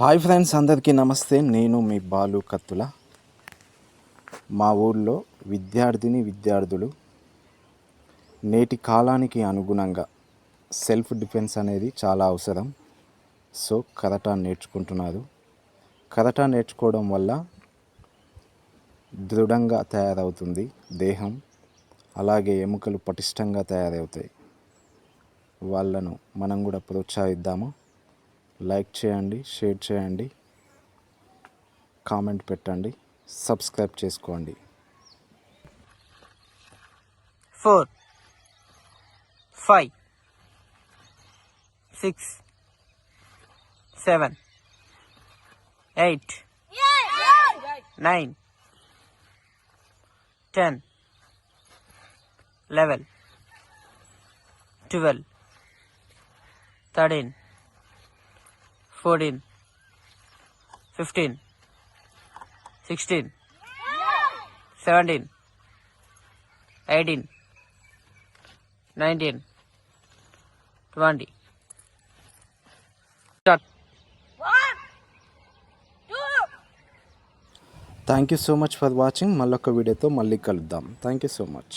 Hi friends అందరికీ నమస్తే. నేను మీ బాలు కత్తుల. మా ఊళ్ళో విద్యార్థిని విద్యార్థులు నేటి కాలానికి అనుగుణంగా సెల్ఫ్ డిఫెన్స్ అనేది చాలా అవసరం. సో కరాటా నేర్చుకుంటున్నారు. కరాటా నేర్చుకోవడం వల్ల దృఢంగా తయారవుతుంది దేహం. అలాగే ఎముకలు పటిష్టంగా తయారవుతాయి. వాళ్ళను మనం కూడా ప్రోత్సహిద్దాము? లైక్ చేయండి షేర్ చేయండి కామెంట్ పెట్టండి సబ్స్క్రైబ్ చేసుకోండి. Four five six seven eight nine ten eleven twelve thirteen fourteen fifteen sixteen seventeen eighteen nineteen twenty. Thank you so much for watching మళ్ళొక్క వీడియోతో మళ్ళీ కలుద్దాం. Thank you so much